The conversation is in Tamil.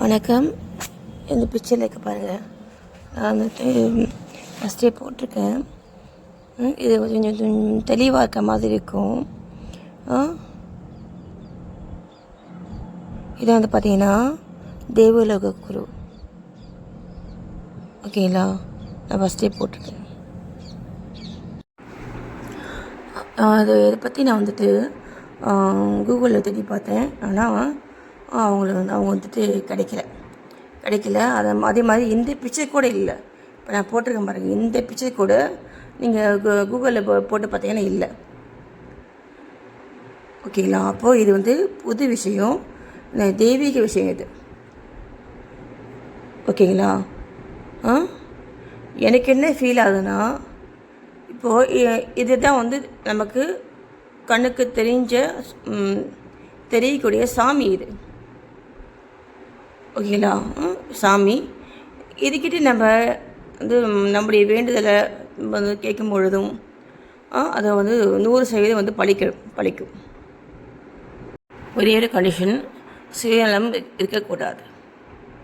வணக்கம். இந்த பிக்சரில் இருக்க பாருங்கள் நான் வந்துட்டு ஃபஸ்ட்டே போட்டிருக்கேன். இது கொஞ்சம் கொஞ்சம் தெளிவாக இருக்க மாதிரி இருக்கும். இது வந்து பார்த்தீங்கன்னா தேவலோக குரு. ஓகேங்களா? நான் ஃபஸ்ட்டே போட்டிருக்கேன். அது இதை பற்றி நான் வந்துட்டு கூகுளில் தேடி பார்த்தேன். ஆனால் அவங்களுக்கு வந்து அவங்க வந்துட்டு கிடைக்கல. கிடைக்கல. அதை அதே மாதிரி இந்த பிக்சர் கூட இல்லை. இப்போ நான் போட்டிருக்கேன் பாருங்கள் இந்த பிக்சர் கூட நீங்கள் கூகுளில் போட்டு பார்த்தீங்கன்னா இல்லை. ஓகேங்களா அப்போது இது வந்து புது விஷயம். தெய்வீக விஷயம் இது. ஓகேங்களா ஆ? எனக்கு என்ன ஃபீல் ஆகுதுன்னா இப்போது இதுதான் வந்து நமக்கு கண்ணுக்கு தெரிஞ்ச தெரியக்கூடிய சாமி இது. ஓகேங்களா? சாமி. இதுக்கிட்ட நம்ம வந்து நம்முடைய வேண்டுதலை வந்து கேட்கும் பொழுதும் அதை வந்து நூறு சதவீதம் வந்து பழிக்க பழிக்கும். ஒரே ஒரு கண்டிஷன் சுயநலம் இருக்கக்கூடாது.